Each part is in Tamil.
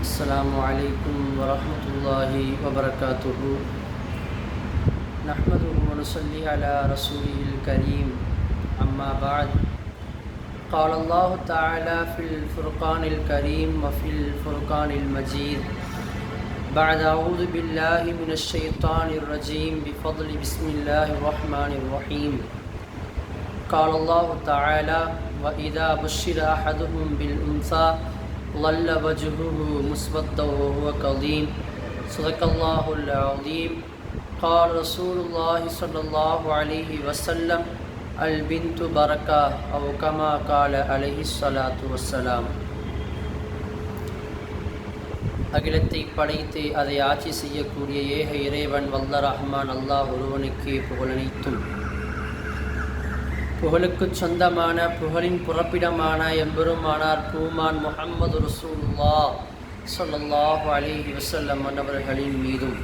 السلام علیکم ورحمۃ اللہ وبرکاتہ نحمد ونصلی علی رسول الکریم اما بعد، قال اللہ تعالی فی الفرقان الکریم وفی الفرقان المجید بعد اعوذ باللہ من الشیطان الرجیم بفضل بسم اللہ الرحمن الرحیم قال اللہ تعالی وَإِذَا بُشِّرَ أَحَدُهُم بِالْأُنثَى ظل وجهه مسودا وهو كظيم صدق الله العظيم قال رسول الله صلى الله عليه وسلم البنت بركة أو كما قال عليه الصلاة والسلام அகிலத்தை படைத்து அதை ஆட்சி செய்யக்கூடிய ஏக இறைவன் வல்ல ரஹ்மான் அல்லாஹ் ஒருவனுக்கே புகழனைத்தும் புகழுக்குச் சொந்தமான புகழின் புறப்பிடமான எம்பெருமானார் பூமான் முகமது ரசூலுல்லா ஸல்லல்லாஹு அலைஹி வசல்லம் அன்னவர்களின் மீதும்.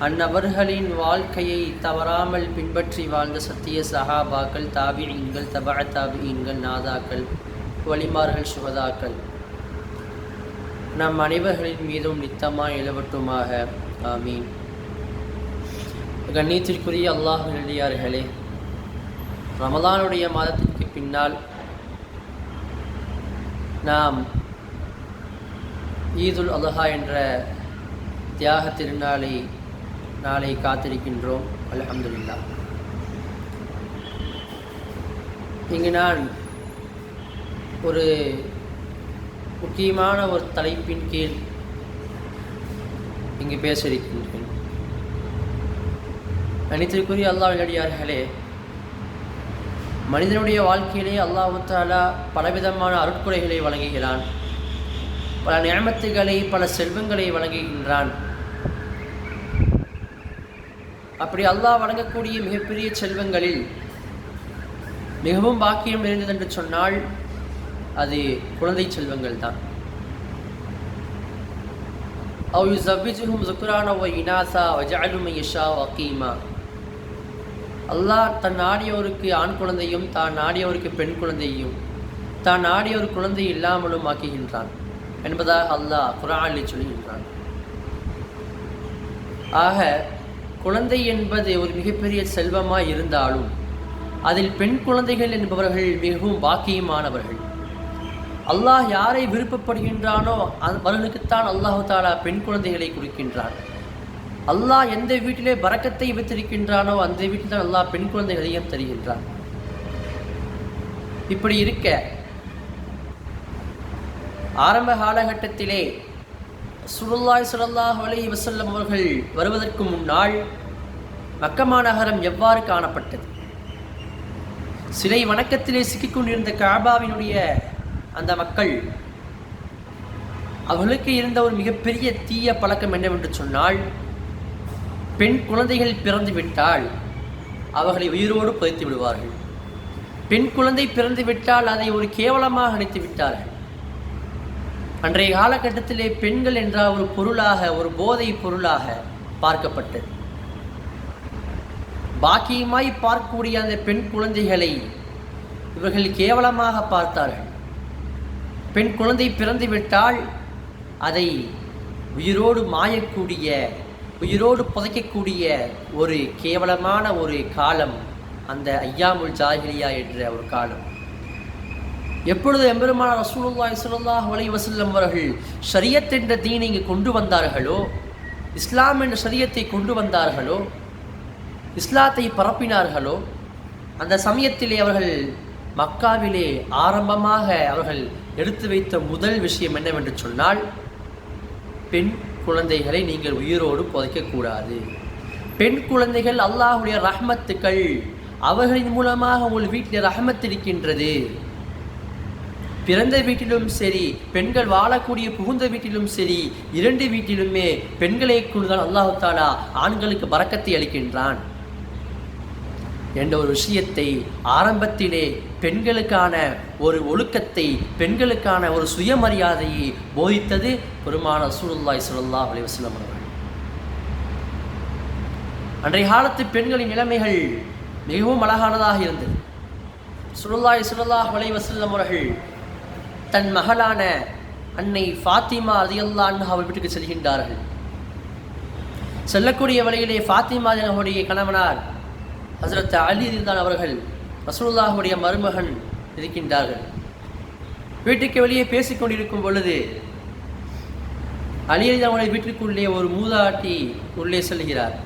அந்நபர்களின் வாழ்க்கையை தவறாமல் பின்பற்றி வாழ்ந்த சத்திய சஹாபாக்கள் தாபியீன்கள் தபா தாபியீன்கள் நாதாக்கள் வலிமார்கள் சுகதாக்கள். நம் அனைவர்களின் மீதும் நித்தமாக எழுவட்டுமாக. ஆமீன். கண்ணியத்திற்குரிய அல்லாஹ் நெல்லியார்களே ரமலானுடைய மாதத்திற்கு பின்னால் நாம் ஈதுல் அலஹா என்ற தியாக திருநாளை நாளை காத்திருக்கின்றோம். அலமதுல்லா இங்கு நான் ஒரு முக்கியமான ஒரு தலைப்பின் கீழ் இங்கு பேச இருக்கின்றேன். அனைத்திற்குரிய அல்லாஹ் அடியார்களே மனிதனுடைய வாழ்க்கையிலே அல்லாஹாலா பலவிதமான அருட்குறைகளை வழங்குகிறான். பல நியமத்துகளை பல செல்வங்களை வழங்குகின்றான். அப்படி அல்லாஹ் வழங்கக்கூடிய மிகப்பெரிய செல்வங்களில் மிகவும் பாக்கியம் இருந்தது என்று சொன்னால் அது குழந்தை செல்வங்கள் தான். அவு யுசவ்விஜுஹும் ஓ இனாசா வஜாலுமையஷா வக்கீமா அல்லாஹ் தன் நாடியோருக்கு ஆண் குழந்தையும் தான் நாடியோருக்கு பெண் குழந்தையும் தான் நாடிய ஒரு குழந்தை இல்லாமலும் ஆக்குகின்றான் என்பதாக அல்லாஹ் குரானில் சொல்கின்றான். ஆக குழந்தை என்பது ஒரு மிகப்பெரிய செல்வமாக இருந்தாலும் அதில் பெண் குழந்தைகள் என்பவர்கள் மிகவும் பாக்கியமானவர்கள். அல்லாஹ் யாரை விருப்பப்படுகின்றானோ அவர்களுக்குத்தான் அல்லாஹு தாலா பெண் குழந்தைகளை கொடுக்கின்றான். அல்லாஹ் எந்த வீட்டிலே பறக்கத்தை வைத்திருக்கின்றானோ அந்த வீட்டில் தான் அல்லாஹ் பெண் குழந்தைகளையும் தருகின்றான். இப்படி இருக்க ஆரம்ப காலகட்டத்திலே சுருல்லாய் சுரல்லாஹ் அலி வசல்லம் அவர்கள் வருவதற்கு முன்னால் மக்கமா நகரம் எவ்வாறு காணப்பட்டது? சிலை வணக்கத்திலே சிக்கிக்கொண்டிருந்த காபாவினுடைய அந்த மக்கள் அவர்களுக்கு இருந்த ஒரு மிகப்பெரிய தீய பழக்கம் என்னவென்று சொன்னால் பெண் குழந்தைகள் பிறந்துவிட்டால் அவர்களை உயிரோடு புதைத்து விடுவார்கள். பெண் குழந்தை பிறந்துவிட்டால் அதை ஒரு கேவலமாக நினைத்து விட்டார்கள். அன்றைய காலகட்டத்திலே பெண்கள் என்ற ஒரு பொருளாக ஒரு போதை பொருளாக பார்க்கப்பட்டது. பாக்கியமாய் பார்க்கக்கூடிய அந்த பெண் குழந்தைகளை இவர்கள் கேவலமாக பார்த்தார்கள். பெண் குழந்தை பிறந்துவிட்டால் அதை உயிரோடு மாயக்கூடிய உயிரோடு புதைக்கக்கூடிய ஒரு கேவலமான ஒரு காலம் அந்த ஐயாமுல் ஜாகிரியா என்ற ஒரு காலம். எப்பொழுது எம்பெருமான ரசூலுல்லாய் சுல்லாஹ் அலைஹி வஸல்லம் அவர்கள் ஷரியத் என்ற தீனை இங்கு கொண்டு வந்தார்களோ இஸ்லாம் என்ற ஷரியத்தை கொண்டு வந்தார்களோ இஸ்லாத்தை பரப்பினார்களோ அந்த சமயத்திலே அவர்கள் மக்காவிலே ஆரம்பமாக அவர்கள் எடுத்து வைத்த முதல் விஷயம் என்னவென்று சொன்னால் பெண் குழந்தைகளை நீங்கள் உயிரோடு புதைக்கக்கூடாது பெண் குழந்தைகள் அல்லாஹுடைய ரஹ்மத்துக்கள் அவர்களின் மூலமாக உங்கள் வீட்டில் ரஹமத் இருக்கின்றது. பிறந்த வீட்டிலும் சரி பெண்கள் வாழக்கூடிய புகுந்த வீட்டிலும் சரி இரண்டு வீட்டிலுமே பெண்களை கொண்டுதான் அல்லாஹு தாலா ஆண்களுக்கு பறக்கத்தை அளிக்கின்றான். என்ற ஒரு விஷயத்தை ஆரம்பத்திலே பெண்களுக்கான ஒரு ஒழுக்கத்தை பெண்களுக்கான ஒரு சுயமரியாதையை போதித்தது பெருமான சூழல்லாய் சுழல்லா அலி அவர்கள். அன்றைய காலத்து பெண்களின் நிலைமைகள் மிகவும் அழகானதாக இருந்தது. சுழல்லாய் சுழல்லா வலை அவர்கள் தன் மகளான அன்னை ஃபாத்திமா அதிகல்லான்னு அவர் வீட்டுக்கு செல்கின்றார்கள். செல்லக்கூடிய வழியிலே ஃபாத்திமா அவருடைய கணவனார் ஹசரத் அலி தான் அவர்கள் ரசூல்லாஹுடைய மருமகன் இருக்கின்றார்கள். வீட்டுக்கு வெளியே பேசிக்கொண்டிருக்கும் பொழுது அலி அவருடைய வீட்டிற்குள்ளே ஒரு மூதாட்டி உள்ளே செல்கிறார்.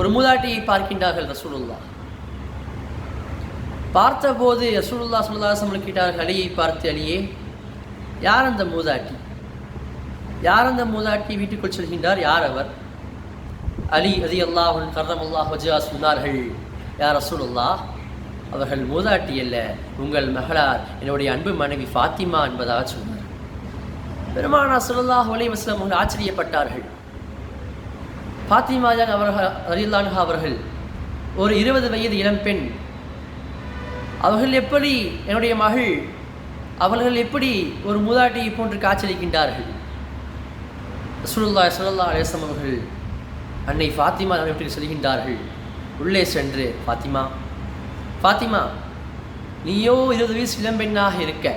ஒரு மூதாட்டியை பார்க்கின்றார்கள் ரசூலுல்லா பார்த்தபோது ரசூலுல்லா சுல்லாசம் கேட்டார்கள் அலியை பார்த்து அலியே யார் அந்த மூதாட்டி? யார் அந்த மூதாட்டி வீட்டுக்குள் செல்கின்றார்? யார் அவர்? அலி அலி அல்லாஹுன் கர்ரம் ஹஜா சொன்னார்கள் யார் ரசூலுல்லா அவர்கள் மூதாட்டி அல்ல உங்கள் மகளார் என்னுடைய அன்பு மனைவி ஃபாத்திமா என்பதாக சொன்னார். பெருமானா சுல்லாஹ் அலி வஸ்லம் அவர்கள் ஆச்சரியப்பட்டார்கள். ஃபாத்திமா ஜான் அவர்கள் அலில்லான்ஹா அவர்கள் ஒரு இருபது வயது இளம்பெண் அவர்கள் எப்படி என்னுடைய மகள் அவர்கள் எப்படி ஒரு மூதாட்டியை போன்று காய்ச்சலிக்கின்றார்கள் சுருல்லா சுருல்லா அலேசம் அவர்கள் அன்னை ஃபாத்திமா எப்படி செல்கின்றார்கள்? உள்ளே சென்று ஃபாத்திமா ஃபாத்திமா நீயோ இருபது வயசு இளம்பெண்ணாக இருக்க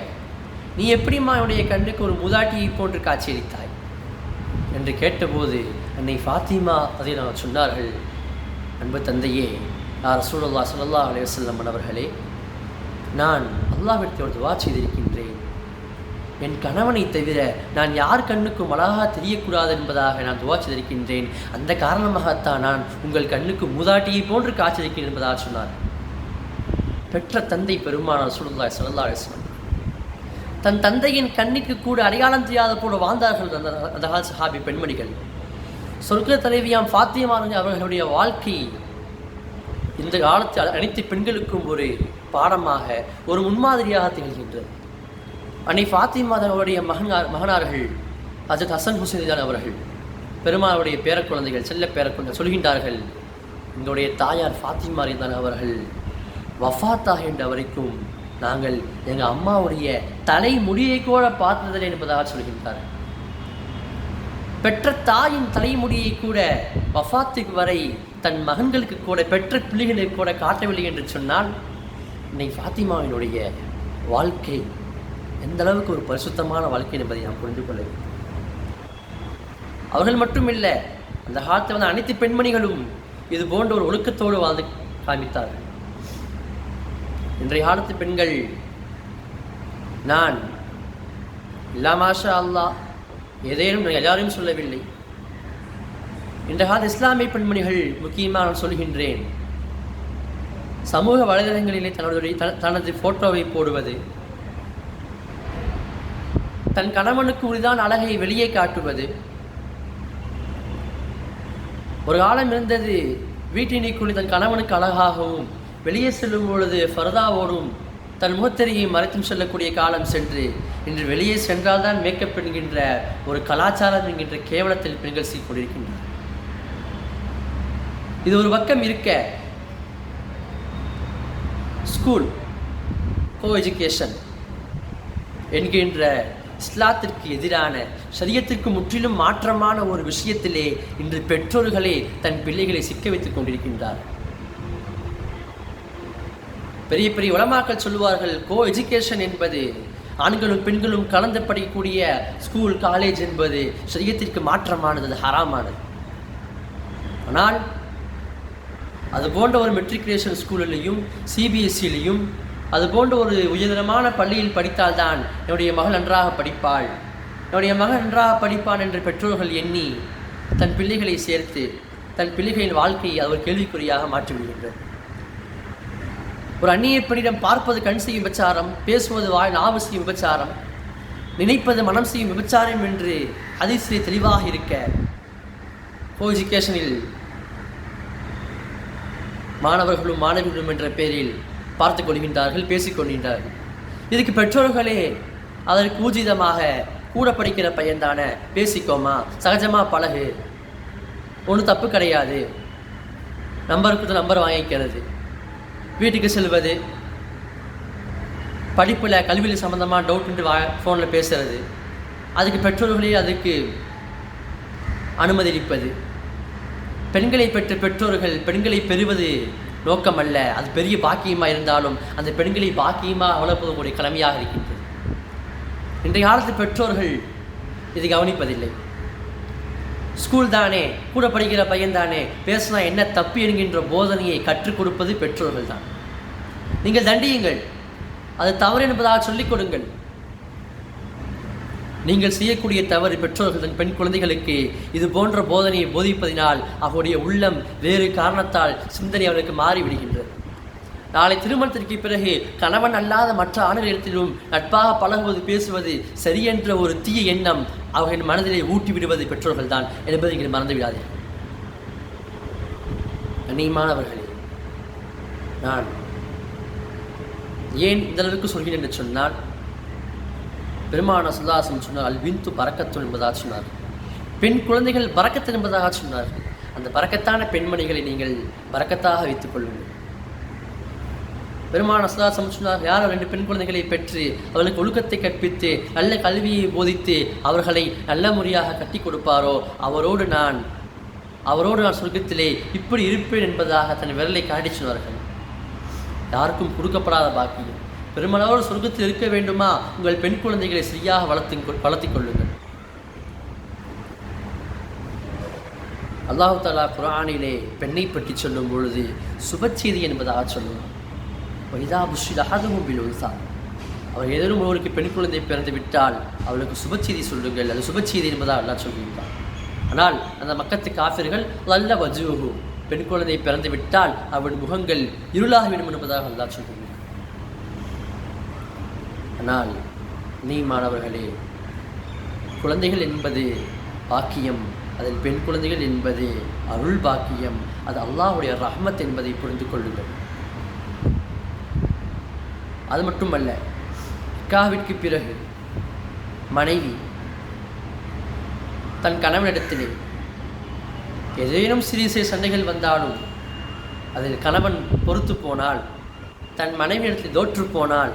நீ எப்படிம்மா என்னுடைய கண்ணுக்கு ஒரு மூதாட்டியை போன்று காட்சியளித்தாய்? என்று கேட்டபோது அன்னை ஃபாத்திமா அதை நான் சொன்னார்கள். அன்பு தந்தையே நான் ரசூலுல்லா அலைய செல்லம் அவர்களே நான் அல்லாவிடத்தில் ஒரு துவா செய்திருக்கின்றேன். என் கணவனை தவிர நான் யார் கண்ணுக்கும் அழகாக தெரியக்கூடாது என்பதாக நான் துவா செய்திருக்கின்றேன். அந்த காரணமாகத்தான் நான் உங்கள் கண்ணுக்கு மூதாட்டியை போன்று காய்ச்சிருக்கிறேன் என்பதாக சொன்னார். பெற்ற தந்தை பெருமானார் சுல்லா சல்லா அலிஸ்லாம் தன் தந்தையின் கண்ணுக்கு கூட அடையாளம் தெரியாத போல வாழ்ந்தார்கள் அந்த அந்த கால சஹாபி பெண்மணிகள். சொர்க்க தலைவியாம் ஃபாத்தியமான அவர்களுடைய வாழ்க்கை இந்த காலத்தில் அனைத்து பெண்களுக்கும் ஒரு பாடமாக ஒரு முன்மாதிரியாக திகழ்கின்றது. அன்னை ஃபாத்திமாதனுடைய மகனார் மகனார்கள் அஜத் ஹசன் ஹுசைன் அவர்கள். பெருமாளுடைய பேரக்குழந்தைகள் செல்ல பேரக்குழந்தை சொல்கின்றார்கள் எங்களுடைய தாயார் ஃபாத்திமா தான் அவர்கள் வஃத்தாகின்ற என்ற வரைக்கும் நாங்கள் எங்கள் அம்மாவுடைய தலைமுடியை கூட பார்த்ததில்லை என்பதாக சொல்கின்றார்கள் பெற்ற தாயின் தலைமுடியை கூட வஃபாத்துக்கு வரை தன் மகன்களுக்கு கூட பெற்ற பிள்ளைகளுக்கு கூட காட்டவில்லை என்று சொன்னால் இன்னைக்கு ஃபாத்திமாவினுடைய வாழ்க்கை எந்த அளவுக்கு ஒரு பரிசுத்தமான வாழ்க்கை என்பதை நாம் புரிந்து கொள்ள வேண்டும். அவர்கள் மட்டும் இல்லை அந்த காலத்தில் வந்து அனைத்து பெண்மணிகளும் இது போன்ற ஒரு ஒழுக்கத்தோடு வாழ்ந்து காமித்தார்கள் இன்றைய காலத்து பெண்கள் நான் இல்லாமாஷா அல்லாஹ் ஏதேனும் நான் எல்லாரையும் சொல்லவில்லை. இன்றைய கால இஸ்லாமிய பெண்மணிகள் முக்கியமாக நான் சொல்கின்றேன் சமூக வலைதளங்களிலே தன்னுடைய தனது ஃபோட்டோவை போடுவது தன் கணவனுக்கு உரிதான் அழகை வெளியே காட்டுவது. ஒரு காலம் இருந்தது வீட்டினிக்குள் தன் கணவனுக்கு அழகாகவும் வெளியே செல்லும் பொழுது ஃபர்தாவோடும் தன் முகத்தெரியை மறைத்தும் செல்லக்கூடிய காலம் சென்று இன்று வெளியே சென்றால்தான் மேக்கப் என்கின்ற ஒரு கலாச்சாரம் என்கின்ற கேவலத்தில் பெண்கள் செய்து கொண்டிருக்கின்றனர். இது ஒரு பக்கம் இருக்க ஸ்கூல் கோ எஜுகேஷன் என்கின்ற இஸ்லாத்திற்கு எதிரான சரியத்திற்கு முற்றிலும் மாற்றமான ஒரு விஷயத்திலே இன்று பெற்றோர்களே தன் பிள்ளைகளை சிக்க வைத்துக் கொண்டிருக்கின்றார். பெரிய பெரிய உலமாக்கள் சொல்லுவார்கள் கோ எஜுகேஷன் என்பது ஆண்களும் பெண்களும் கலந்து படிக்கக்கூடிய ஸ்கூல் காலேஜ் என்பது சரியத்திற்கு மாற்றமானது அது ஹராமானது. ஆனால் அது போன்ற ஒரு மெட்ரிகுலேஷன் ஸ்கூலிலையும் சிபிஎஸ்சிலையும் அது போன்ற ஒரு உயர்தரமான பள்ளியில் படித்தால்தான் என்னுடைய மகள் நன்றாக படிப்பாள். என்னுடைய மகள் நன்றாக படிப்பான் என்று பெற்றோர்கள் எண்ணி தன் பிள்ளைகளை சேர்த்து தன் பிள்ளைகளின் வாழ்க்கையை அது ஒரு கேள்விக்குறியாக மாற்றிவிடுகின்றது ஒரு அந்நிய பெண்ணிடம் பார்ப்பது கண் செய்யும் விபச்சாரம் பேசுவது வாய் நாவு செய்யும் விபச்சாரம் நினைப்பது மனம் செய்யும் விபச்சாரம் என்று அதிசய தெளிவாக இருக்க கோ எஜுகேஷனில் மாணவர்களும் மாணவிகளும் என்ற பெயரில் பார்த்து கொள்கின்றார்கள் பேசிக்கொள்கின்றார்கள் இதுக்கு பெற்றோர்களே அதற்கு ஊஜிதமாக கூட படிக்கிற பையன்தான பேசிக்கோமா? சகஜமாக பழகு. ஒன்றும் தப்பு கிடையாது. நம்பருக்கு நம்பர் வாங்கிக்கிறது. வீட்டுக்கு செல்வது. படிப்பில் கல்வியில் சம்மந்தமாக டவுட் வா ஃபோனில் பேசுகிறது அதுக்கு பெற்றோர்களே அதுக்கு அனுமதி அளிப்பது. பெண்களை பெற்ற பெற்றோர்கள் பெண்களை பெறுவது நோக்கமல்ல. அது பெரிய பாக்கியமாக இருந்தாலும் அந்த பெண்களை பாக்கியமாக வளர்ப்பதற்குரிய கடமையாக இருக்கின்றது. இன்றைய காலத்து பெற்றோர்கள் இது கவனிப்பதில்லை. ஸ்கூல் தானே கூட படிக்கிற பையன் தானே பேசினா என்ன தப்பு என்கின்ற போதனையை கற்றுக் கொடுப்பது பெற்றோர்கள் தான். நீங்கள் தண்டியுங்கள். அது தவறு என்பதாக சொல்லிக் கொடுங்கள். நீங்கள் செய்யக்கூடிய தவறு பெற்றோர்கள் தன் பெண் குழந்தைகளுக்கு இது போன்ற போதனையை போதிப்பதினால் அவருடைய உள்ளம் வேறு காரணத்தால் சிந்தனை அவர்களுக்கு மாறிவிடுகின்றது. நாளை திருமணத்திற்கு பிறகு கணவன் அல்லாத மற்ற ஆண்களிடத்திலும் நட்பாக பழகுவது பேசுவது சரியென்ற ஒரு தீய எண்ணம் அவர்களின் மனதிலே ஊட்டி விடுவது பெற்றோர்கள் தான் என்பதை நீங்கள் மறந்து விடாதீர்கள் கண்ணியமானவர்களே நான் ஏன் இந்த அளவுக்கு சொல்கிறேன் என்று சொன்னால் பெருமான சுல்லாசம் சொன்னார் அல் விந்து பறக்கத்து என்பதாக சொன்னார். பெண் குழந்தைகள் பறக்கத்து என்பதாக சொன்னார். அந்த பறக்கத்தான பெண்மணிகளை நீங்கள் பறக்கத்தாக வைத்துக் கொள்ளுங்கள். பெருமான சுல்லாசம் சொன்னார் யார் ரெண்டு பெண் குழந்தைகளை பெற்று அவர்களுக்கு ஒழுக்கத்தை கற்பித்து நல்ல கல்வியை போதித்து அவர்களை நல்ல முறையாக கட்டி கொடுப்பாரோ அவரோடு நான் அவரோடு நான் சொர்க்கத்திலே இப்படி இருப்பேன் என்பதாக தன் விரலை காட்டி சொன்னார்கள். யாருக்கும் கொடுக்கப்படாத பாக்கியம். பெருமளவோடு சொர்க்கத்தில் இருக்க வேண்டுமா? உங்கள் பெண் குழந்தைகளை சரியாக வளர்த்து வளர்த்தி கொள்ளுங்கள். அல்லாஹு தாலா குரானிலே பெண்ணை பற்றி சொல்லும் பொழுது சுபச்செய்தி என்பதாக சொல்லுவார் வைதா புஷில் அகதும் பிலுசா அவர் ஏதேனும் ஒருவருக்கு பெண் குழந்தை பிறந்து விட்டால் அவளுக்கு சுபச்செய்தி சொல்லுங்கள். அது சுபச்செய்தி என்பதாக அல்லா சொல்லியிருந்தார் ஆனால் அந்த மக்கத்து காஃபிர்கள் நல்ல வஜூகு பெண் குழந்தை பிறந்து விட்டால் அவள் முகங்கள் இருளாகிவிடும் என்பதாக அல்லா சொல்கின்றார் ஆனால் நீ மாணவர்களே குழந்தைகள் என்பது பாக்கியம் அதில் பெண் குழந்தைகள் என்பது அருள் பாக்கியம் அது அல்லாஹ்வுடைய ரஹ்மத் என்பதை புரிந்து கொள்ளுங்கள். அது மட்டுமல்ல நிக்காவிற்கு பிறகு மனைவி தன் கணவனிடத்திலே ஏதேனும் சிறிய சிறிய சண்டைகள் வந்தாலும் அதில் கணவன் பொறுத்து போனால் தன் மனைவியிடத்தில் தோற்று போனால்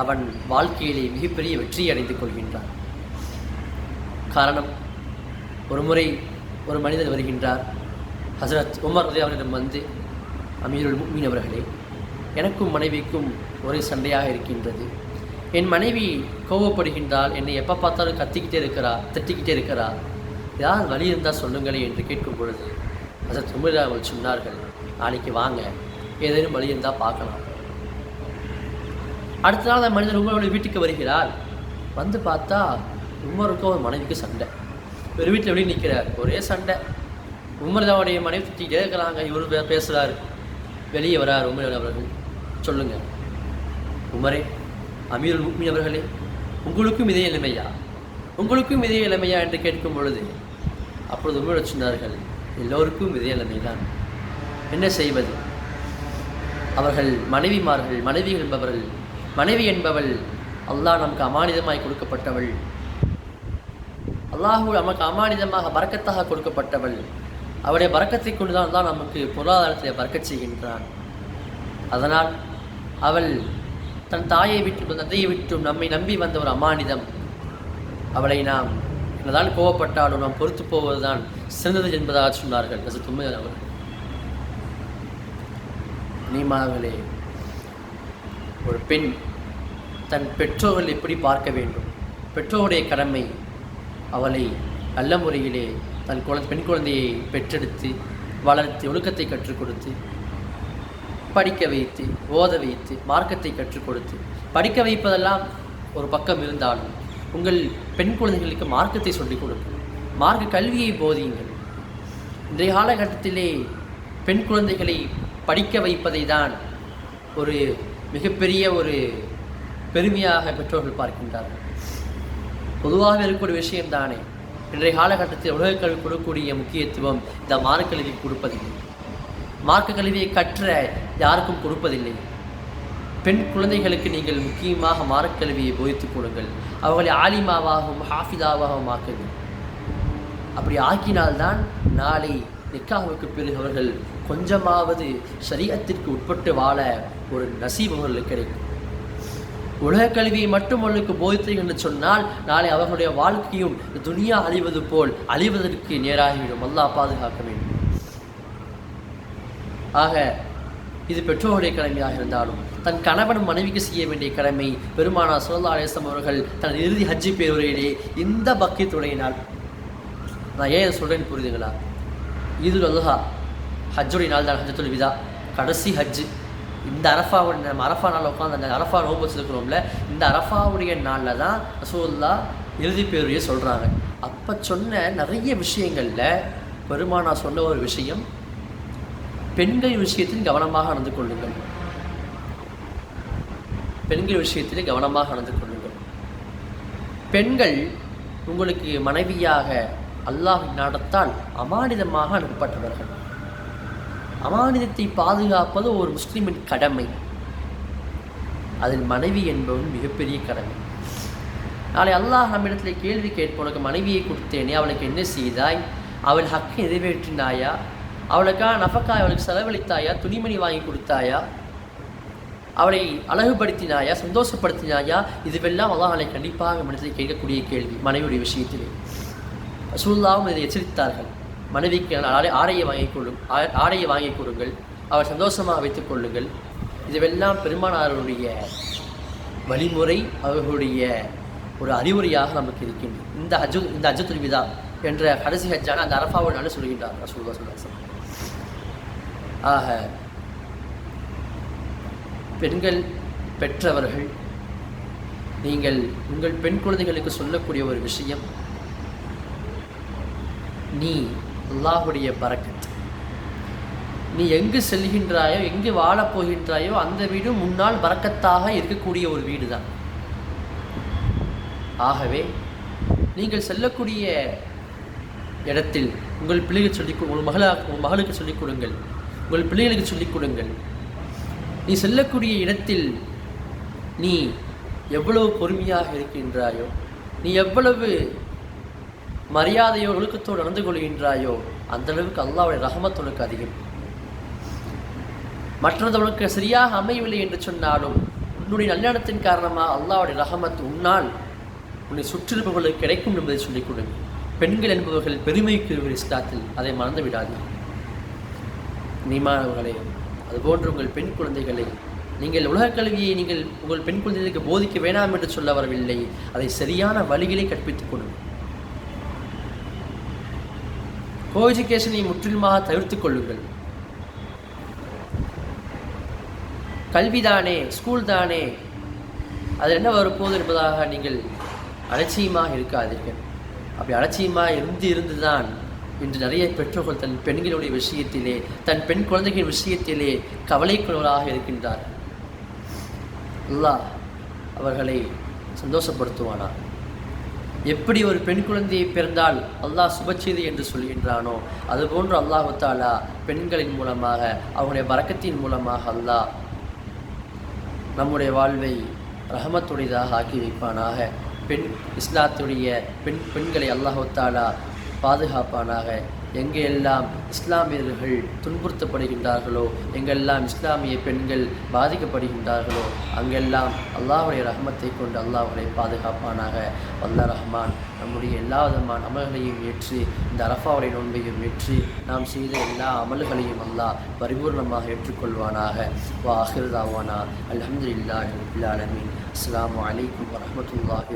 அவன் வாழ்க்கையிலே மிகப்பெரிய வெற்றி அடைந்து கொள்கின்றான். காரணம் ஒரு முறை ஒரு மனிதர் வருகின்றார். ஹசரத் உமர் ரதி அவரிடம் வந்து அமீருல் மீன் அவர்களே எனக்கும் மனைவிக்கும் ஒரே சண்டையாக இருக்கின்றது. என் மனைவி கோவப்படுகின்றால் என்னை எப்போ பார்த்தாலும் கத்திக்கிட்டே இருக்கிறா திட்டிக்கிட்டே இருக்கிறா. ஏதாவது வழி இருந்தால் சொல்லுங்களே என்று கேட்கும் பொழுது ஹசரத் உமர் அவர்கள் சொன்னார்கள் நாளைக்கு வாங்க ஏதேனும் வழி இருந்தால் பார்க்கலாம். அடுத்த நாள் அந்த மனிதர் உமருடைய வீட்டுக்கு வருகிறார். வந்து பார்த்தா உமருக்கும் ஒரு மனைவிக்கு சண்டை. ஒரு வீட்டில் வெளியே நிற்கிறார்? ஒரே சண்டை. உமர் அவருடைய மனைவி சுற்றி இருக்கிறாங்க. இவர் பே- வெளியே வரார் உமர் அவர்கள். சொல்லுங்க. உமரே அமீருல் முக்மின் அவர்களே உங்களுக்கும் இதே இளமையா உங்களுக்கும் இதே இளமையா என்று கேட்கும் பொழுது அப்பொழுது உமர் சொன்னார்கள் எல்லோருக்கும் இதே நிலைமைதான். என்ன செய்வது? அவர்கள் மனைவிமார்கள் மனைவிகள் என்பவர்கள் மனைவி என்பவள் அல்லாஹ் நமக்கு அமானிதமாய் கொடுக்கப்பட்டவள். அல்லாஹு நமக்கு அமானிதமாக பறக்கத்தாக கொடுக்கப்பட்டவள். அவருடைய பறக்கத்தை கொண்டுதான் தான் நமக்கு பொருளாதாரத்தை பறக்கச் செய்கின்றான். அதனால் அவள் தன் தாயை விட்டும் தந்தையை விட்டும் நம்மை நம்பி வந்த ஒரு அமானிதம். அவளை நாம் என்னதான் கோவப்பட்டாலும் நாம் பொறுத்து போவதுதான் சிறந்தது என்பதாக சொன்னார்கள் ஹசரத் உம்மர் அவர்கள். நீமார்களே ஒரு பெண் தன் பெற்றோர்கள் எப்படி பார்க்க வேண்டும்? பெற்றோருடைய கடமை அவளை நல்ல முறையிலே தன் குழந்தை பெண் குழந்தையை பெற்றெடுத்து வளர்த்து ஒழுக்கத்தை கற்றுக் கொடுத்து படிக்க வைத்து ஓத வைத்து மார்க்கத்தை கற்றுக் கொடுத்து படிக்க வைப்பதெல்லாம் ஒரு பக்கம் இருந்தாலும் உங்கள் பெண் குழந்தைகளுக்கு மார்க்கத்தை சொல்லிக் கொடுங்கள். மார்க்க கல்வியை போதியுங்கள். இன்றைய காலகட்டத்திலே பெண் குழந்தைகளை படிக்க வைப்பதை தான் ஒரு மிகப்பெரிய ஒரு பெருமையாக பெற்றோர்கள் பார்க்கின்றார்கள். பொதுவாக இருக்கக்கூடிய விஷயம் தானே. இன்றைய காலகட்டத்தில் உலகக் கல்வி கொடுக்கக்கூடிய முக்கியத்துவம் இந்த மார்க்க கல்வி கொடுப்பதில்லை. மார்க்க கல்வியை கற்ற யாருக்கும் கொடுப்பதில்லை. பெண் குழந்தைகளுக்கு நீங்கள் முக்கியமாக மார்க்க கல்வியை போதித்துக் கொடுங்கள் அவர்களை ஆலிமாவாகவும் ஹாஃபிதாவாகவும் ஆக்குங்கள். அப்படி ஆக்கினால்தான் நாளை நிக்காவுக்கு பிறகு அவர்கள் கொஞ்சமாவது சரீரத்திற்கு உட்பட்டு வாழ ஒரு நசீபவர்களுக்கு கிடைக்கும். உலக கல்வியை மட்டும் அவர்களுக்கு போதித்தீர்கள் என்று சொன்னால் நாளை அவர்களுடைய வாழ்க்கையும் துனியா அழிவது போல் அழிவதற்கு நேராகிவிடும். அல்லாஹ் பாதுகாக்க வேண்டும். ஆக இது பெற்றோருடைய கடமையாக இருந்தாலும் தன் கணவன் மனைவிக்கு செய்ய வேண்டிய கடமை பெருமானா சோல்லா அலேசம் அவர்கள் தன் இறுதி ஹஜ்ஜி பேருரையிலே இந்த பக்கியத்துடையினால் நான் ஏன் சொல்கிறேன்னு புரியுதுங்களா? இது அல்ஹா ஹஜ்ஜுடைய நாள் தான் ஹஜ்ஜத்துல் விதா. கடைசி ஹஜ்ஜு. இந்த அரஃபாவுடைய நம்ம அரஃபா நாளில் உட்காந்து அந்த அரஃபா நோம்பு இருக்கிறோம்ல இந்த அரஃபாவுடைய நாளில் தான் ரசூல்லா இறுதி பேருடைய சொல்கிறாங்க அப்போ சொன்ன நிறைய விஷயங்களில் பெருமானா சொன்ன ஒரு விஷயம் பெண்கள் விஷயத்தில் கவனமாக நடந்து கொள்ளுங்கள். பெண்கள் விஷயத்திலே கவனமாக நடந்து கொள்ளுங்கள். பெண்கள் உங்களுக்கு மனைவியாக அல்லாஹ் நடத்தால் அமானிதமாக அனுப்பப்பட்டவர்கள். அமானிதத்தை பாதுகாப்பது ஒரு முஸ்லீமின் கடமை. அதில் மனைவி என்பவன் மிகப்பெரிய கடமை. நாளை அல்லாஹ் நம்மிடத்தில் கேள்வி கேட்போம் உனக்கு மனைவியை கொடுத்தேனே அவளுக்கு என்ன செய்தாய்? அவள் ஹக்கை நிறைவேற்றினாயா? அவளுக்கா நஃபக்காய் அவளுக்கு செலவழித்தாயா? துணிமணி வாங்கி கொடுத்தாயா? அவளை அழகுபடுத்தினாயா? சந்தோஷப்படுத்தினாயா? இதுவெல்லாம் அல்லாஹ் அவளை கண்டிப்பாக மனிதத்தை கேட்கக்கூடிய கேள்வி மனைவியுடைய விஷயத்திலே. சூழ்நாவும் இதை எச்சரித்தார்கள். மனைவிக்கு ஆடை ஆடையை வாங்கிக் கொள்ளும் ஆடையை வாங்கி கொடுங்கள். அவர் சந்தோஷமாக வைத்துக் கொள்ளுங்கள். இதுவெல்லாம் பெருமானாருடைய வழிமுறை அவர்களுடைய ஒரு அறிவுரையாக நமக்கு இருக்கின்றது. இந்த அஜு இந்த ஹஜ்ஜத்துல் விதா என்ற கடைசி ஹஜ்ஜான அந்த அரஃபாவோட நாள் சொல்கின்றார் ரசூல்லா சொல்லுவாங்க ஆக பெண்கள் பெற்றவர்கள் நீங்கள் உங்கள் பெண் குழந்தைகளுக்கு சொல்லக்கூடிய ஒரு விஷயம் நீ அல்லாஹுடைய பறக்கத். நீ எங்கு செல்கின்றாயோ எங்கு வாழப் போகின்றாயோ அந்த வீடு முன்னால் பறக்கத்தாக இருக்கக்கூடிய ஒரு வீடு தான் ஆகவே நீங்கள் செல்லக்கூடிய இடத்தில் உங்கள் பிள்ளைகள் சொல்லிக் உங்கள் மகளா உங்கள் மகளுக்கு சொல்லிக் கொடுங்கள். உங்கள் பிள்ளைகளுக்கு சொல்லிக் கொடுங்கள். நீ செல்லக்கூடிய இடத்தில் நீ எவ்வளவு பொறுமையாக இருக்கின்றாயோ நீ எவ்வளவு மரியாதையோ ஒழுக்கத்தோடு நடந்து கொள்கின்றாயோ அந்த அளவுக்கு ரகமத்துனுக்கு ரஹமத் உனக்கு அதிகம். மற்றவர்களுக்கு சரியாக அமையவில்லை என்று சொன்னாலும் உன்னுடைய நல்லெண்ணத்தின் காரணமாக அல்லாவுடைய ரஹமத் உன்னால் உன்னை சுற்றிருப்பவர்களுக்கு கிடைக்கும் என்பதை சொல்லிக் கொடுங்க பெண்கள் என்பவர்கள் பெருமைக்கு இஸ்லாத்தில் அதை மறந்து விடாதீர்கள் நீமானவர்களே அதுபோன்று உங்கள் பெண் குழந்தைகளை நீங்கள் உலகக் கல்வியை நீங்கள் உங்கள் பெண் குழந்தைகளுக்கு போதிக்க வேண்டாம் என்று சொல்ல வரவில்லை. அதை சரியான வழிகளை கற்பித்துக் கொடுங்கள் கோ எஜுகேஷனை முற்றிலுமாக தவிர்த்துக் கொள்ளுங்கள். கல்விதானே ஸ்கூல் தானே அது என்ன வரப்போகுது என்பதாக நீங்கள் அலட்சியமாக இருக்காதீர்கள். அப்படி அலட்சியமாக இருந்து இருந்துதான் இன்று நிறைய பெற்றோர்கள் தன் பெண்களுடைய விஷயத்திலே தன் பெண் குழந்தைகளின் விஷயத்திலே கவலைக்குள்ளவராக இருக்கின்றார் அல்லாஹ் அவர்களை சந்தோஷப்படுத்துவானா எப்படி ஒரு பெண் குழந்தையை பிறந்தால் அல்லாஹ் சுபச்செய்தி என்று சொல்கின்றானோ அதுபோன்று அல்லாஹு தாலா பெண்களின் மூலமாக அவங்களுடைய வரக்கத்தின் மூலமாக அல்லாஹ் நம்முடைய வாழ்வை ரஹமத்துடையதாக ஆக்கி வைப்பானாக. பெண் இஸ்லாத்துடைய பெண் பெண்களை அல்லாஹு தாலா பாதுகாப்பானாக எங்கெல்லாம் இஸ்லாமியர்கள் துன்புறுத்தப்படுகின்றார்களோ எங்கெல்லாம் இஸ்லாமிய பெண்கள் பாதிக்கப்படுகின்றார்களோ அங்கெல்லாம் அல்லாஹுடைய ரஹமத்தை கொண்டு அல்லாஹுடைய பாதுகாப்பானாக. அல்லா ரஹ்மான் நம்முடைய எல்லா விதமான அமல்களையும் ஏற்று இந்த அரஃபாவுடைய நோன்பையும் ஏற்று நாம் செய்த எல்லா அமல்களையும் அல்லாஹ் பரிபூர்ணமாக ஏற்றுக்கொள்வானாக. வா அஹிர்தாவானா அல்ஹம்துலில்லாஹி ரபில் ஆலமீன். அஸ்ஸலாமு அலைக்கும் வரஹ்மத்துல்லாஹி